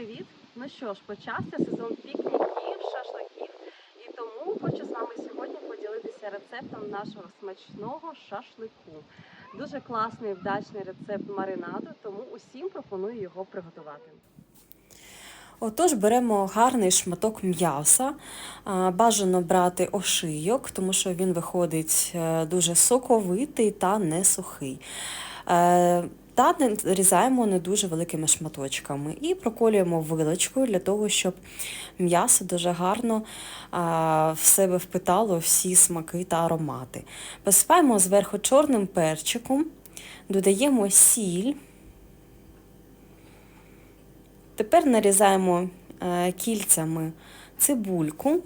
привіт! Ну що ж, почався сезон пікніків, шашликів, і тому хочу з вами сьогодні поділитися рецептом нашого смачного шашлику. Дуже класний вдачний рецепт маринаду, тому усім пропоную його приготувати. Отож, беремо гарний шматок м'яса. Бажано брати ошийок, тому що він виходить е, дуже соковитий та не сухий. Та нарізаємо не дуже великими шматочками і проколюємо вилочкою для того, щоб м'ясо дуже гарно а, в себе впитало всі смаки та аромати. Посипаємо зверху чорним перчиком, додаємо сіль. Тепер нарізаємо е, кільцями цибульку,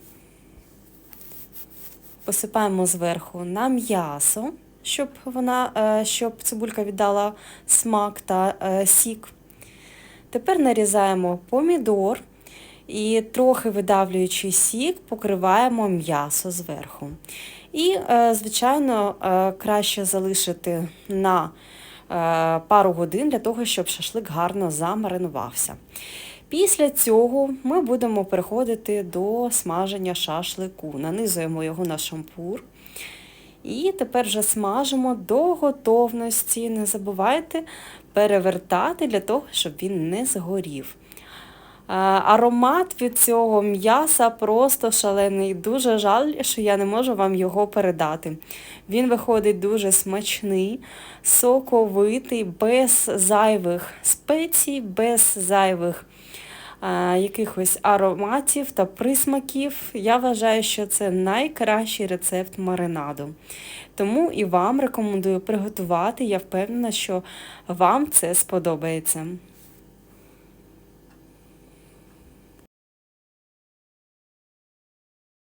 посипаємо зверху на м'ясо, щоб, вона, е, щоб цибулька віддала смак та е, сік. Тепер нарізаємо помідор і трохи видавлюючи сік, покриваємо м'ясо зверху. І, е, звичайно, краще залишити на пару годин для того, щоб шашлик гарно замаринувався. Після цього ми будемо переходити до смаження шашлику. Нанизуємо його на шампур. І тепер вже смажимо до готовності. Не забувайте перевертати для того, щоб він не згорів. Е, Аромат від цього м'яса просто шалений. Дуже жаль, що я не можу вам його передати. Він виходить дуже смачний, соковитий, без зайвих спецій, без зайвих якихось ароматів та присмаків. Я вважаю, що це найкращий рецепт маринаду. Тому і вам рекомендую приготувати. Я впевнена, що вам це сподобається.